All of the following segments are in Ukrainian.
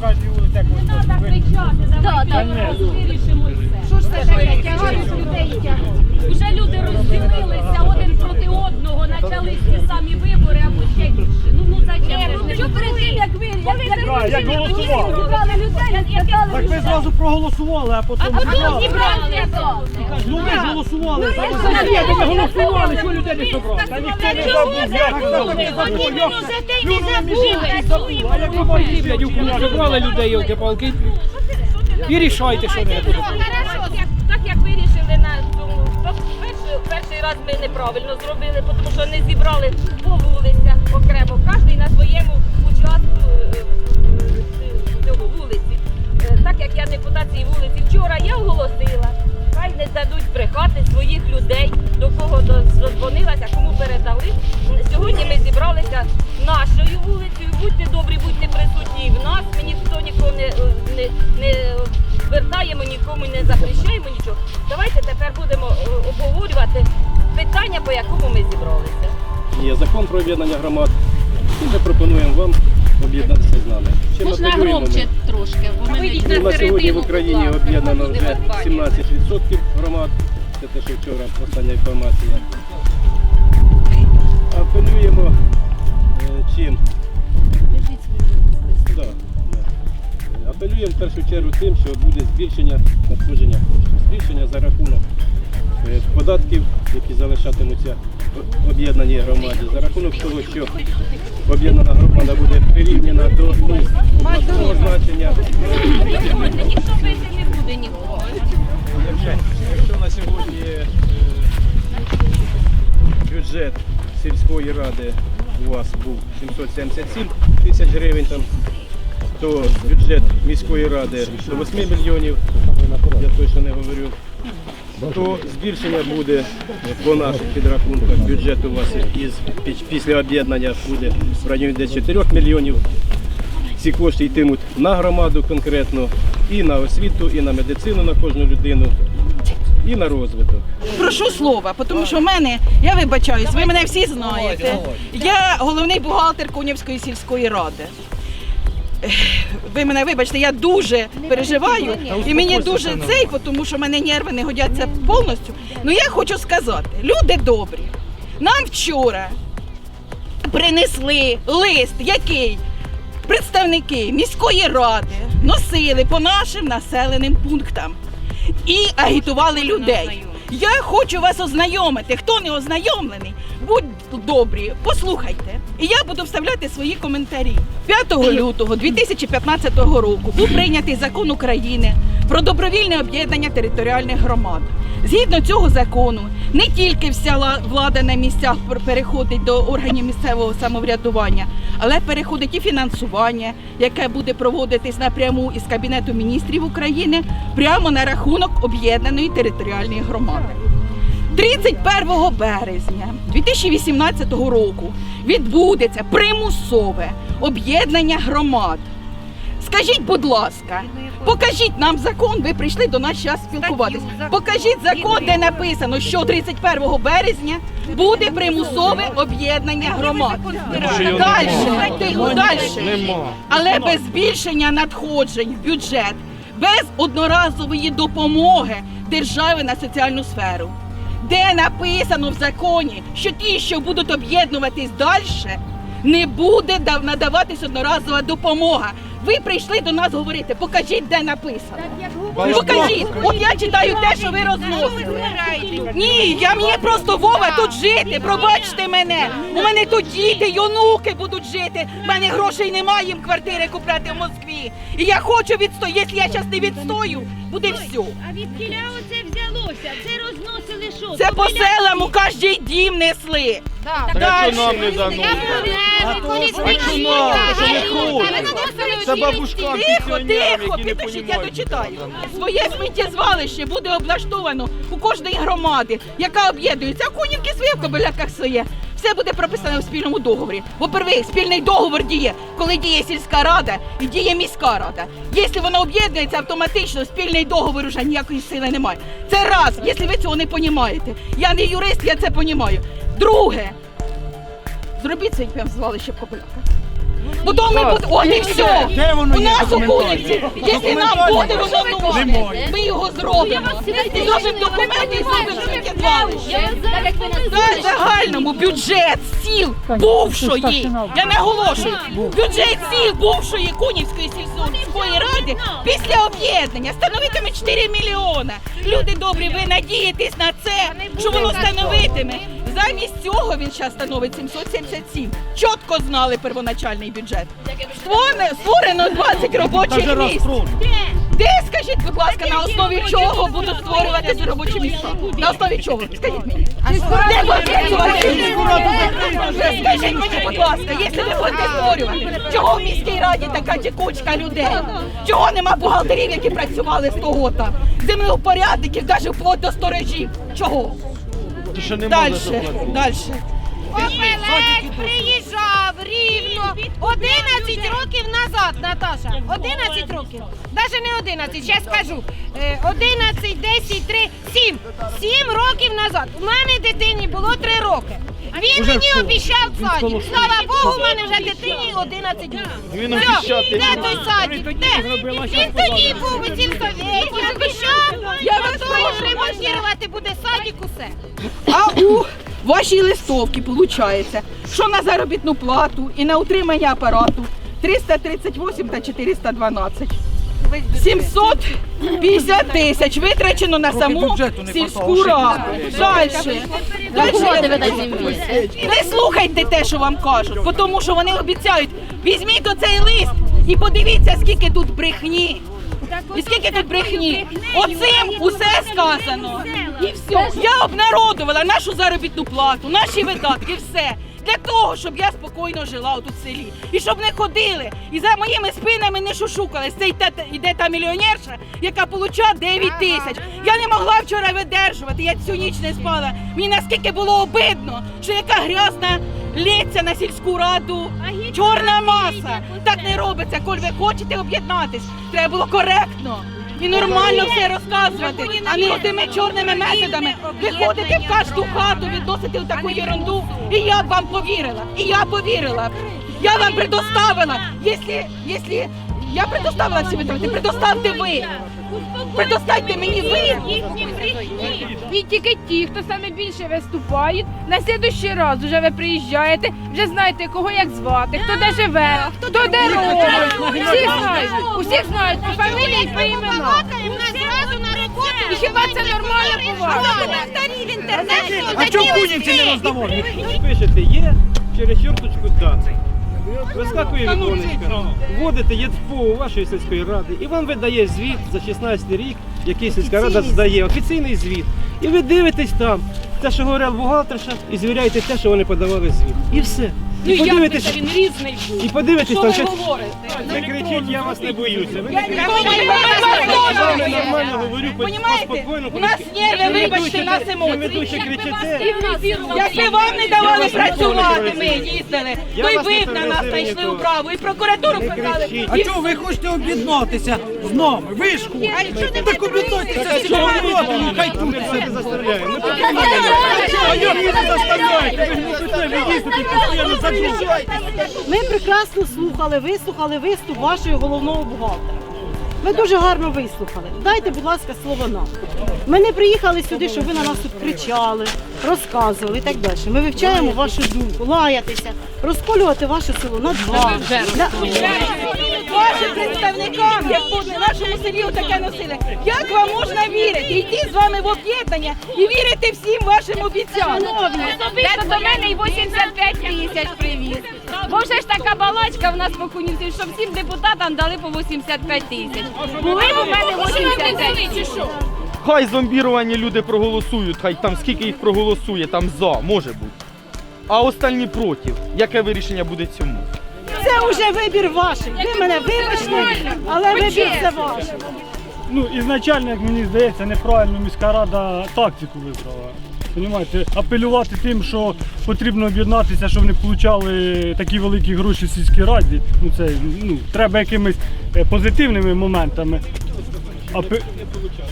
на кожній вулиці якось Не треба кричати, давайте ми вирішимо все. Що ж це таке? Тягають людей тягають. Уже люди розділилися один проти одного, почались ті самі вибори або ще більше. Ну ну зачем? Ну що перед тим, як ви як людей, як Так ви зразу проголосували, а потім... а потім зібрали. зібрали. Ну ви ж голосували. Ну, це. я Ви не голосували, що людей не собрали. Та ніхто не забув, як ви забули. Люди не забули. А як ви блядь, у кулак? Забрали людей, йолки-палки. І рішайте, що не буде. Так, як- вирішили на перший раз ми неправильно зробили, тому що не зібрали по вулицях окремо, кожен на своєму участку е, е, цього вулиці. Е, Так як я депутат цієї вулиці, вчора я оголосила, хай не дадуть брехати своїх людей, до кого додзвонилася, кому передали. Сьогодні ми зібралися нашою вулицею. Будьте добрі, будьте присутні в нас. Ми ніхто нікого не, не, не звертаємо, нікому не запрещаємо нічого. Давайте тепер будемо е, обговорювати питання, по якому ми зібралися. Є закон про об'єднання громад. І ми пропонуємо вам об'єднатися з нами. Чим Можна громче трошки, бо ми не Ну, на сьогодні в Україні об'єднано вже 17% громад. Це те, що вчора остання інформація. Апелюємо е, чим? Да, да. Апелюємо в першу чергу тим, що буде збільшення надходження коштів. Збільшення за рахунок е, податків, які залишатимуться об'єднаній громаді, за рахунок того, що об'єднана громада буде прирівняна до міст обласного значення. Якщо на сьогодні е, бюджет сільської ради у вас був 777 тисяч гривень, там, то бюджет міської ради до 8 мільйонів, я точно не говорю, то збільшення буде по наших підрахунках. Бюджет у вас із, пі- після об'єднання буде в районі десь 4 мільйонів. Ці кошти йтимуть на громаду конкретно, і на освіту, і на медицину на кожну людину, і на розвиток. Прошу слова, тому що в мене, я вибачаюсь, ви мене всі знаєте. Я головний бухгалтер Конівської сільської ради. Ви мене вибачте, я дуже переживаю і мені дуже цей, тому що в мене нерви не годяться повністю. Ну я хочу сказати, люди добрі, нам вчора принесли лист, який представники міської ради носили по нашим населеним пунктам і агітували людей. Я хочу вас ознайомити. Хто не ознайомлений, будь добрі, послухайте. І я буду вставляти свої коментарі. 5 лютого 2015 року був прийнятий закон України про добровільне об'єднання територіальних громад. Згідно цього закону, не тільки вся влада на місцях переходить до органів місцевого самоврядування, але переходить і фінансування, яке буде проводитись напряму із Кабінету міністрів України прямо на рахунок об'єднаної територіальної громади. 31 березня 2018 року відбудеться примусове об'єднання громад. Скажіть, будь ласка, покажіть нам закон, ви прийшли до нас зараз спілкуватись. Покажіть закон, де написано, що 31 березня буде примусове об'єднання громад. Далі, далі. Але без збільшення надходжень в бюджет, без одноразової допомоги держави на соціальну сферу. Де написано в законі, що ті, що будуть об'єднуватись далі, не буде надаватись одноразова допомога. Ви прийшли до нас говорити, покажіть, де написано. Покажіть, от я читаю те, що ви розносили. Ні, я мені просто Вова тут жити. Пробачте мене. У мене тут діти, й онуки будуть жити. У мене грошей немає їм квартири купляти в Москві. І я хочу відстояти. Якщо я зараз не відстою, буде все. А від кіля оце взялося? Це розносили що? Це по селам у кожний дім несли. Так що нам не дано? Це бабушкам, Тихо, тихо, не підождіть, я дочитаю. Своє сміттєзвалище буде облаштовано у кожної громади, яка об'єднується. А конівки своє в кобиляках своє. Все буде прописано в спільному договорі. Бо перше, спільний договор діє, коли діє сільська рада і діє міська рада. Якщо вона об'єднується, автоматично спільний договор уже ніякої сили немає. Це раз, якщо ви цього не розумієте. Я не юрист, я це розумію. Друге, зробіть це звалище в. Потім ми бу- от і все. У нас у Кунівці, якщо нам буде воно ми його зробимо. І зробимо документи, і зробимо сміттєзвалище. На загальному бюджет сіл бувшої, я наголошую, бюджет сіл бувшої Кунівської сільської ради після об'єднання становитиме 4 мільйона. Люди добрі, ви надієтесь на це, що воно становитиме. Замість цього він зараз становить 777. Чітко знали первоначальний бюджет. Створено, створено 20 робочих місць. Де, скажіть, будь ласка, на основі чого будуть створюватися робочі місця? На основі чого? Скажіть мені. Де будуть працювати? Скажіть мені, будь ласка, якщо ви будете створювати, чого в міській раді така текучка людей? Чого нема бухгалтерів, які працювали з того там? Землеупорядників, навіть вплоть до сторожів. Чого? Дальше, дальше. Опелек приїжджав рівно 11 років назад, Наташа. 11 років. Навіть не 11, ще скажу. Е, 11, 10, 3, 7. 7 років назад. У мене дитині було 3 роки. Він мені обіцяв садик. Слава Богу, у мене вже дитині 11 років. Він обіцяв. Де той садик? Де? Він тоді був у цім совєті, обіцяв. Я вас ремонтувати усе. А у вашій листовці виходить, що на заробітну плату і на утримання апарату 338 та 412. 750 тисяч витрачено на саму сільську раду. Далі. Не слухайте те, що вам кажуть, тому що вони обіцяють. Візьміть оцей лист і подивіться, скільки тут брехні. І скільки тут брехні? Оцим усе сказано. І все. Я обнародувала нашу заробітну плату, наші видатки, все. Для того, щоб я спокійно жила тут в селі. І щоб не ходили. І за моїми спинами не шушукались. Це йде, йде та мільйонерша, яка получає 9 тисяч. Я не могла вчора видержувати, я цю ніч не спала. Мені наскільки було обидно, що яка грязна лється на сільську раду. Чорна маса. Так не робиться, коли ви хочете об'єднатись. Треба було коректно. І нормально все розказувати, а не тими чорними методами. Виходите в кожну хату, відносите таку ерунду. І я б вам повірила. І я повірила. Я вам предоставила. Якщо, якщо я предоставила всі витрати, предоставте ви. Предоставте мені ви. І тільки ті, хто саме більше виступають, на слідущий раз вже ви приїжджаєте, вже знаєте, кого як звати, хто де живе, хто де робить. Всі знають, усіх знають по фамілії і по іменам. зразу на роботу. І хіба це нормально інтернеті. А чому кунівці не роздавали? Пишете є через чорточку дати. Вискакує віконечко, вводите ЄДФО вашої сільської ради і вам видає звіт за 16 рік, який сільська рада здає, офіційний звіт. І ви дивитесь там, те, що говорила бухгалтерша, і звіряєте те, що вони подавали звіт. І все. Ну, І подивитесь, він різний. і подивитесь там, що говорите? не кричіть, я вас не боюся. Ви не кричіть. Я Я нормально говорю, по- поспокійно. У нас нерви, вибачте, у нас Ви емоції. ведучі кричите. Якби вам не давали працювати, ми їздили, Я то й вас не ви б на нас тероризую знайшли ніколи. управу, і прокуратуру писали. кричіть. А чого ви хочете об'єднатися з нами? Ви ж хочете. Так роду, ну хай тут все. не заставляємо. Ми А як ви не заставляєте? Ви ж не хочете, ви їздите постійно за. Ми прекрасно слухали, вислухали виступ вашого головного бухгалтера. Ми дуже гарно вислухали. Дайте, будь ласка, слово нам. Ми не приїхали сюди, щоб ви на нас тут кричали, розказували і так далі. Ми вивчаємо вашу думку, лаятися, розколювати ваше село на два. Для- Вашим представникам, як тут в нашому селі таке носили, як вам можна вірити? Йти з вами в об'єднання і вірити всім вашим обіцянкам. Особисто до мене і 85 тисяч привіз. Бо вже ж така балачка в нас по Кунівці, що всім депутатам дали по 85 тисяч. Були б у мене 85 тисяч. Хай зомбіровані люди проголосують, хай там скільки їх проголосує, там за, може бути. А останні проти. Яке вирішення буде цьому? Це вже вибір ваш. Ви мене вибачте, але вибір це ваш. Ну, ізначально, як мені здається, неправильно міська рада тактику вибрала. Понімаєте, апелювати тим, що потрібно об'єднатися, щоб не отримали такі великі гроші в сільській раді. Ну це ну треба якимись е, позитивними моментами. Апе...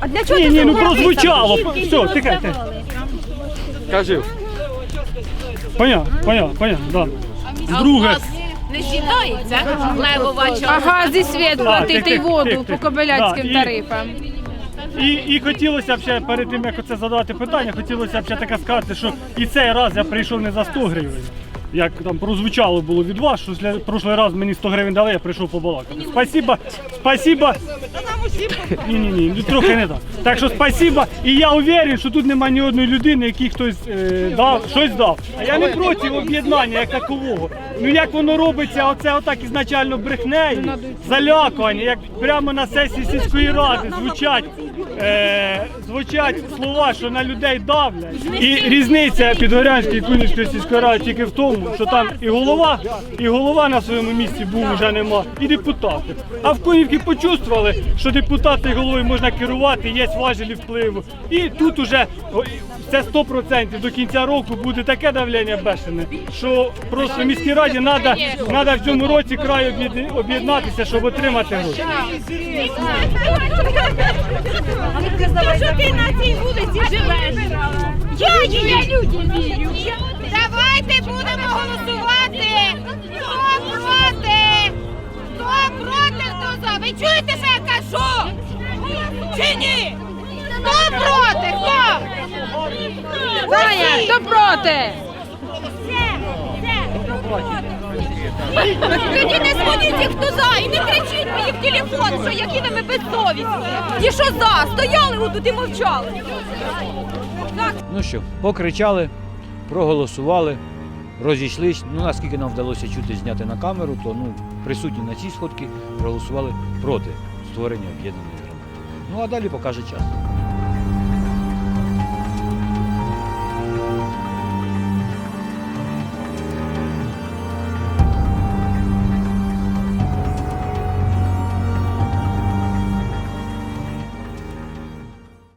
А для чого Ні, ти ні, ну прозвучало. Все, їх? Кажи. Понятно, понятно, понятно, да. Друге, не з'їдається левова А частка. газ і світ платити воду по кобиляцьким Да, і- тарифам. І, і хотілося б ще перед тим, як оце задавати питання, хотілося б ще таке сказати, що і цей раз я прийшов не за 100 гривень. Як там прозвучало було від вас, що для прошлий раз мені 100 гривень дали, я прийшов побалакати. Спасибо, спасибо. Ні, ні, ні, трохи не так. Так що спасибо. І я уверен, що тут немає ні одної людини, який хтось е, дав, щось дав. А я не проти об'єднання як такового. Ну як воно робиться, оце отак ізначально брехнею, залякування, як прямо на сесії сільської ради звучать, е, звучать слова, що на людей давлять. І різниця Підгорянської і Кунівської сільської ради тільки в тому, що там і голова, і голова на своєму місці був вже нема, і депутати. А в Кунівці почувствували, що депутати головою можна керувати, є важелі впливу. І тут уже це 100% до кінця року буде таке давлення бешене, що просто міській раді треба, в цьому році край об'єдна- об'єднатися, щоб отримати гроші. що ти на цій вулиці живеш? Я її людям вірю. Давайте будемо голосувати. Хто проти? Хто проти, хто за? Ви чуєте, що я кажу? Чи ні? Хто проти? Хто? Саня, хто проти? Тоді не дзвоніть, хто за, і не кричіть мені в телефон, що які ми безсовісні. І що за? Стояли отут і мовчали. Ну що, покричали, проголосували, розійшлись. Ну, наскільки нам вдалося чути зняти на камеру, то ну, присутні на цій сходці проголосували проти створення об'єднаної громади. Ну а далі покаже час.